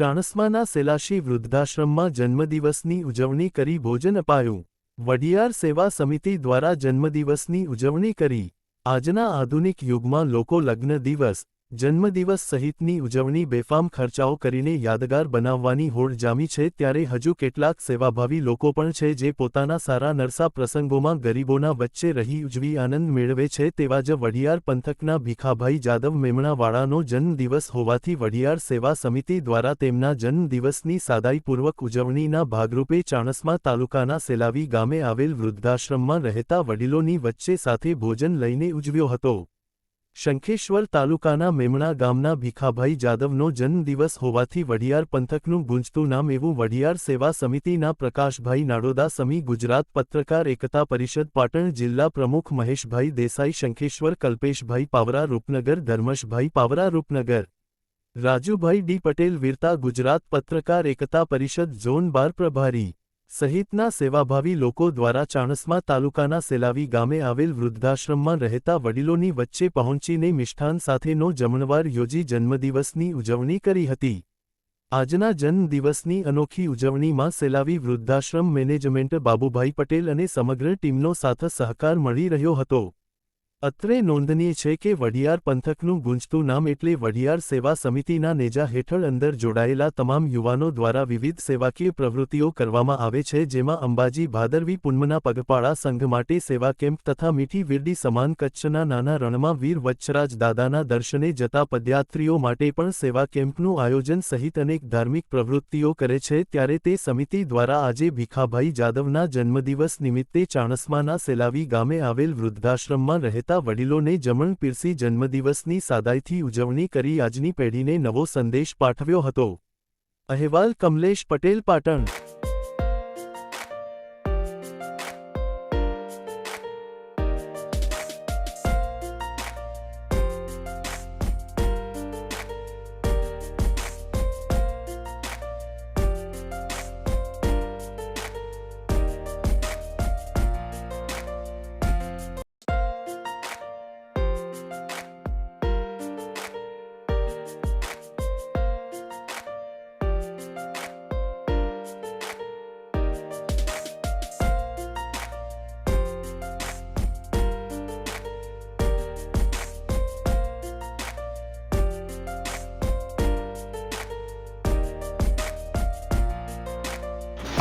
ચાણસ્માના સેલાશી વૃદ્ધાશ્રમમાં જન્મદિવસની ઉજવણી કરી ભોજન અપાયું. વડિયાર સેવા સમિતિ દ્વારા જન્મદિવસની ઉજવણી કરી. આજના આધુનિક યુગમાં લોકો લગ્ન દિવસ જન્મદિવસ સહિતની ઉજવણી બેફામ ખર્ચાઓ કરીને યાદગાર બનાવવાની હોડ જામી છે ત્યારે હજુ કેટલાક સેવાભાવી લોકો પણ છે જે પોતાના સારા નરસા પ્રસંગોમાં ગરીબોના વચ્ચે રહી ઉજવી આનંદ મેળવે છે તેવા જ વઢિયાર પંથકના ભીખાભાઈ જાદવ મેમણાવાળાનો જન્મદિવસ હોવાથી વઢિયાર સેવા સમિતિ દ્વારા તેમના જન્મદિવસની સાદાઈપૂર્વક ઉજવણીના ભાગરૂપે ચાણસ્મા તાલુકાના સેલાવી ગામે આવેલ વૃદ્ધાશ્રમમાં રહેતા વડીલોની વચ્ચે સાથે ભોજન લઈને ઉજવ્યો હતો. શંખેશ્વર તાલુકાના મેમણા ગામના ભીખાભાઈ જાદવનો જન્મદિવસ હોવાથી વડિયાર પંથકનું ગુંજતું નામ એવું વઢિયાર સેવા સમિતિના પ્રકાશભાઈ નાડોદા સમી ગુજરાત પત્રકાર એકતા પરિષદ પાટણ જિલ્લા પ્રમુખ મહેશભાઈ દેસાઈ શંખેશ્વર કલ્પેશભાઈ પાવરા રૂપનગર ધર્મશભાઈ પાવરા રૂપનગર. રાજુભાઈ ડી પટેલ વીરતા ગુજરાત પત્રકાર એકતા પરિષદ ઝોન બાર પ્રભારી. સહિતના સેવાભાવી લોકો દ્વારા ચાણસ્મા તાલુકાના સેલાવી ગામે આવેલ વૃદ્ધાશ્રમમાં રહેતા વડીલોની વચ્ચે પહોંચીને મિષ્ઠાન સાથેનો જમણવાર યોજી જન્મદિવસની ઉજવણી કરી હતી. આજના જન્મદિવસની અનોખી ઉજવણીમાં સેલાવી વૃદ્ધાશ્રમ મેનેજમેન્ટ બાબુભાઈ પટેલ અને સમગ્ર ટીમનો સાથ સહકાર મળી રહ્યો હતો. અત્રે નોંધનીય છે કે વઢિયાર પંથકનું ગુંજતું નામ એટલે વઢિયાર સેવા સમિતિના નેજા હેઠળ અંદર જોડાયેલા તમામ યુવાનો દ્વારા વિવિધ સેવાકીય પ્રવૃત્તિઓ કરવામાં આવે છે, જેમાં અંબાજી, ભાદરવી, પુન્મના પગપાળા સંઘ માટે સેવા કેમ્પ તથા મીઠી વીરડી સમાન કચ્છના નાના રણમાં વીર વચ્છરાજ દાદાના દર્શને જતા પદયાત્રીઓ માટે પણ સેવા કેમ્પનું આયોજન સહિત અનેક ધાર્મિક પ્રવૃત્તિઓ કરે છે, ત્યારે તે સમિતિ દ્વારા આજે ભીખાભાઈ જાદવના જન્મદિવસ નિમિત્તે ચાણસ્માના સેલાવી ગામે આવેલ વૃદ્ધાશ્રમમાં રહેતા વડીલોને જમણ પીરસી જન્મદિવસની સાદાઈથી ઉજવણી કરી આજની પેઢીને નવો સંદેશ પાઠવ્યો હતો. અહેવાલ કમલેશ પટેલ પાટણ.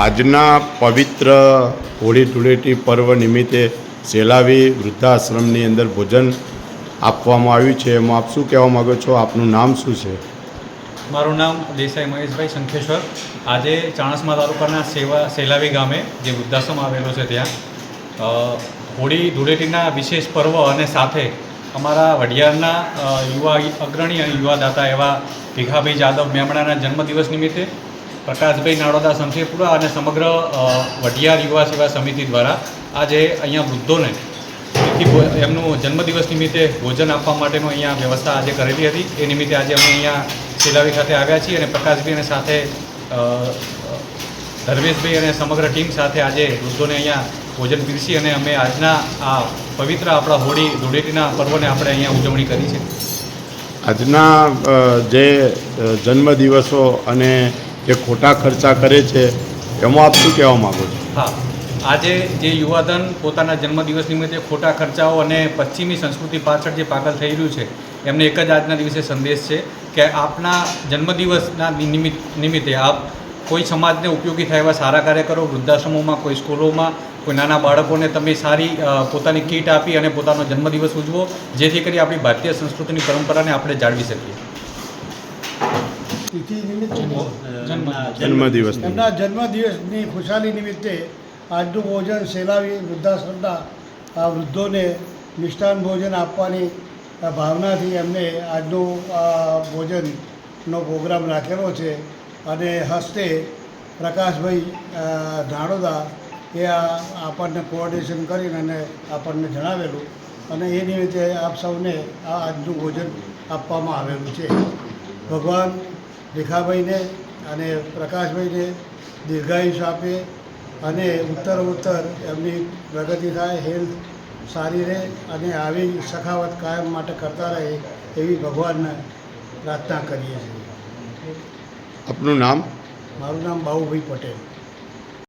આજના પવિત્ર હોળી ધૂળેટી પર્વ નિમિત્તે સેલાવી વૃદ્ધાશ્રમની અંદર ભોજન આપવામાં આવ્યું છે. એમાં આપ શું કહેવા માગો છો? આપનું નામ શું છે? મારું નામ દેસાઈ મહેશભાઈ શંખેશ્વર. આજે ચાણસમા તાલુકાના સેવા સેલાવી ગામે જે વૃદ્ધાશ્રમ આવેલો છે ત્યાં હોળી ધૂળેટીના વિશેષ પર્વ અને સાથે અમારા વઢિયારના યુવા અગ્રણી અને યુવાદાતા એવા ભીખાભાઈ જાદવ મેમણાના જન્મદિવસ નિમિત્તે પ્રકાશભાઈ નાડોદા શમશેરપુરા અને સમગ્ર વઢિયાર યુવા સેવા સમિતિ દ્વારા આજે અહીંયા વૃદ્ધોને એમનું જન્મદિવસ નિમિત્તે ભોજન આપવા માટેનું અહીંયા વ્યવસ્થા આજે કરેલી હતી. એ નિમિત્તે આજે અમે અહીંયા સેલાવી ખાતે આવ્યા છીએ અને પ્રકાશભાઈને સાથે ધર્મેશભાઈ અને સમગ્ર ટીમ સાથે આજે વૃદ્ધોને અહીંયા ભોજન પીરસી અને અમે આજના આ પવિત્ર આપણા હોળી ધૂળેટીના પર્વને આપણે અહીંયા ઉજવણી કરી છે. આજના જે જન્મદિવસો અને જે ખોટા ખર્ચા કરે છે, એમાં આપ શું કહેવા માગો છો? હા. આજે જે યુવાધન પોતાના જન્મદિવસ નિમિત્તે ખોટા ખર્ચાઓ અને પશ્ચિમી સંસ્કૃતિ પાછળ જે પાગલ થઈ રહ્યું છે, એમને એક જ આજના દિવસે સંદેશ છે કે આપના જન્મદિવસના નિમિત્ત નિમિત્તે આપ કોઈ સમાજને ઉપયોગી થાય એવા સારા કાર્ય કરો વૃદ્ધાશ્રમોમાં, કોઈ સ્કૂલોમાં, કોઈ નાના બાળકોને તમે સારી પોતાની કીટ આપી અને પોતાનો જન્મદિવસ ઉજવો, જેથી કરી આપણી ભારતીય સંસ્કૃતિની પરંપરાને આપણે જાળવી શકીએ. તિથિ નિમિત્તે જન્મદિવસ એમના જન્મદિવસની. ખુશાલી નિમિત્તે આજનું ભોજન સેલાવી વૃદ્ધાશ્રમના આ વૃદ્ધોને મિષ્ટાન ભોજન આપવાની ભાવનાથી એમને આજનું આ ભોજનનો પ્રોગ્રામ રાખેલો છે. અને હસ્તે પ્રકાશભાઈ ધાણોદા એ આ આપણને કોઓર્ડિનેશન કરીને અને આપણને જણાવેલું અને એ નિમિત્તે આપ સૌને આ આજનું ભોજન આપવામાં આવેલું છે. ભગવાન ભીખાભાઈને અને પ્રકાશભાઈને દીર્ઘાયુષ આપે અને ઉત્તર ઉત્તર એમની પ્રગતિ થાય હેલ્થ સારી રહે અને આવી સખાવત કાયમ માટે કરતા રહે એવી ભગવાનને પ્રાર્થના કરીએ છીએ. આપનું નામ? મારું નામ બાહુભાઈ પટેલ.